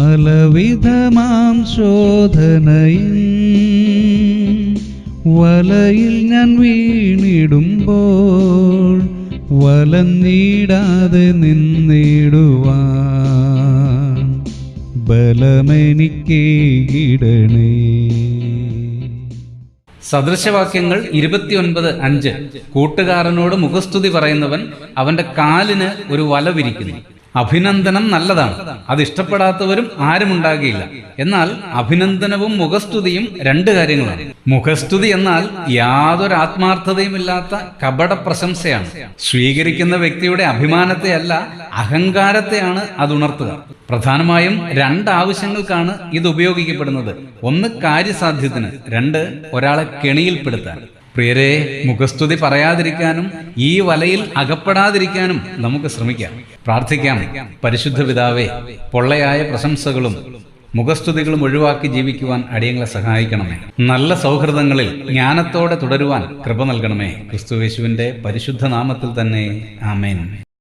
പലവിധമാം ശോധനയിൽ വലയിൽ ഞാൻ വീണിടുമ്പോൾ വലഞ്ഞിടാതെ നിന്നിടുവാൻ ബലമെനിക്കേകിടണേ സദൃശവാക്യങ്ങൾ ഇരുപത്തിയൊൻപത് അഞ്ച്. കൂട്ടുകാരനോട് മുഖസ്തുതി പറയുന്നവൻ അവന്റെ കാലിന് ഒരു വല വിരിക്കുന്നു. അഭിനന്ദനം നല്ലതാണ്. അത് ഇഷ്ടപ്പെടാത്തവരും ആരും ഉണ്ടാകില്ല എന്നാൽ അഭിനന്ദനവും മുഖസ്തുതിയും രണ്ട് കാര്യങ്ങളാണ്. മുഖസ്തുതി എന്നാൽ യാതൊരു ആത്മാർത്ഥതയുമില്ലാത്ത കപട പ്രശംസയാണ്. സ്വീകരിക്കുന്ന വ്യക്തിയുടെ അഭിമാനത്തെ അല്ല അഹങ്കാരത്തെയാണ് അത് ഉണർത്തുക പ്രധാനമായും രണ്ട് ആവശ്യങ്ങൾക്കാണ് ഇത് ഉപയോഗിക്കപ്പെടുന്നത്. ഒന്ന് കാര്യസാധ്യത്തിന് രണ്ട് ഒരാളെ കെണിയിൽപ്പെടുത്താൻ. പ്രിയരെ മുഖസ്തുതി പറയാതിരിക്കാനും ഈ വലയിൽ അകപ്പെടാതിരിക്കാനും നമുക്ക് ശ്രമിക്കാം. പ്രാർത്ഥിക്കാം. പരിശുദ്ധ പിതാവേ പൊള്ളയായ പ്രശംസകളും മുഖസ്തുതികളും ഒഴിവാക്കി ജീവിക്കുവാൻ അടിയങ്ങളെ സഹായിക്കണമേ. നല്ല സൗഹൃദങ്ങളിൽ ജ്ഞാനത്തോടെ തുടരുവാൻ കൃപ നൽകണമേ. ക്രിസ്തുവേശുവിന്റെ പരിശുദ്ധ നാമത്തിൽ തന്നെ. ആമേൻ.